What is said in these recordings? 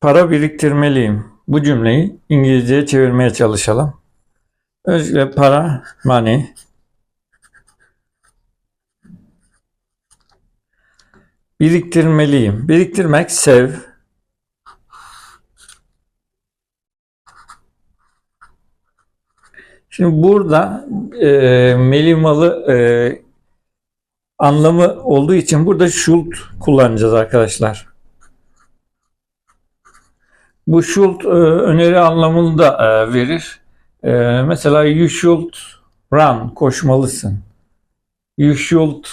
Para biriktirmeliyim. Bu cümleyi İngilizceye çevirmeye çalışalım. Öncelikle para, money. Biriktirmeliyim. Biriktirmek, sev. Şimdi burada e, melimalı e, anlamı olduğu için burada should kullanacağız arkadaşlar. Bu should e, öneri anlamını da e, verir. E, mesela you should run, koşmalısın. You should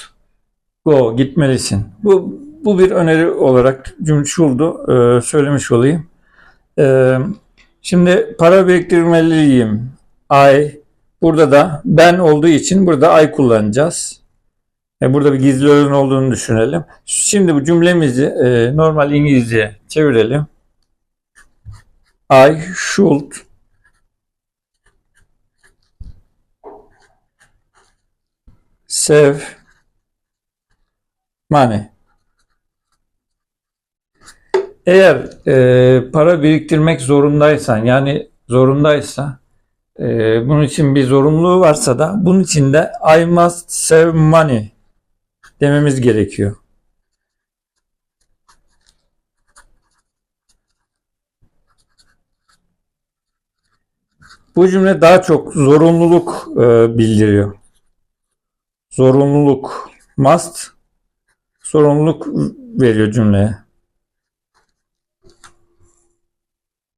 go, gitmelisin. Bu bu bir öneri olarak cümle should'u söylemiş olayım. Şimdi para biriktirmeliyim. I burada da ben olduğu için burada I kullanacağız. E, burada bir gizli öğün olduğunu düşünelim. Şimdi bu cümlemizi e, normal İngilizce çevirelim. I should save money. Eğer e, para biriktirmek zorundaysan yani zorundaysa e, bunun için bir zorunluluğu varsa da bunun için de I must save money dememiz gerekiyor. Bu cümle daha çok zorunluluk e, bildiriyor. Zorunluluk, must, zorunluluk veriyor cümleye.